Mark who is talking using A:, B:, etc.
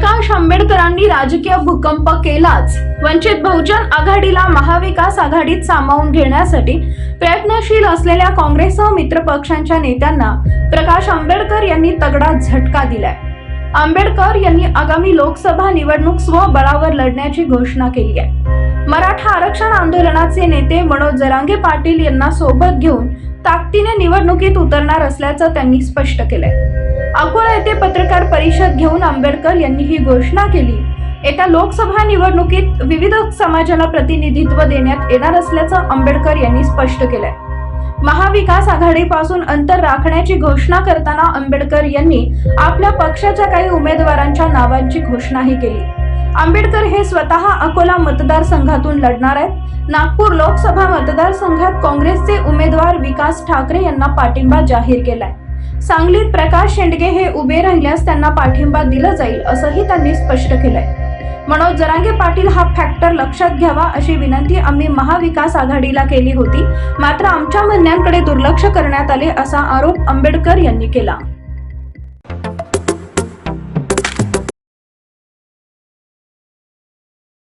A: प्रकाश आंबेडकरांनी राजकीय भूकंप केलाच. वंचित बहुजन आघाडीला महाविकास आघाडीत सामावून घेण्यासाठी प्रयत्नशील असलेल्या काँग्रेससह मित्र पक्षांच्या नेत्यांना प्रकाश आंबेडकर यांनी तगडा झटका दिलाय. आंबेडकर यांनी आगामी लोकसभा निवडणूक स्वबळावर लढण्याची घोषणा केली आहे. आरक्षण आंदोलनाचे नेते मनोज जरांगे पाटील यांना सोबत घेऊन ताकदीने निवडणुकीत उतरणार असल्याचं त्यांनी स्पष्ट केलंय. अकोला येथे पत्रकार परिषद घेऊन आंबेडकर यांनी ही घोषणा केली. येत्या लोकसभा निवडणुकीत विविध समाजाला प्रतिनिधित्व देण्यात येणार असल्याचं आंबेडकर यांनी स्पष्ट केलंय. महाविकास आघाडीपासून अंतर राखण्याची घोषणा करताना आंबेडकर यांनी आपल्या पक्षाच्या काही उमेदवारांच्या नावांची घोषणाही केली. आंबेडकर हे स्वतः अकोला मतदारसंघातून लढणार आहेत. नागपूर लोकसभा मतदारसंघात काँग्रेसचे उमेदवार विकास ठाकरे यांना पाठिंबा जाहीर केलाय. सांगलीत प्रकाश शेंडगे हे उभे राहिल्यास त्यांना पाठिंबा दिला जाईल असंही त्यांनी स्पष्ट केलंय. मनोज जरांगे पाटील हा फॅक्टर लक्षात घ्यावा अशी विनंती आम्ही महाविकास आघाडीला केली होती. मात्र आमच्या म्हणण्यांकडे दुर्लक्ष करण्यात आले असा आरोप आंबेडकर यांनी केला.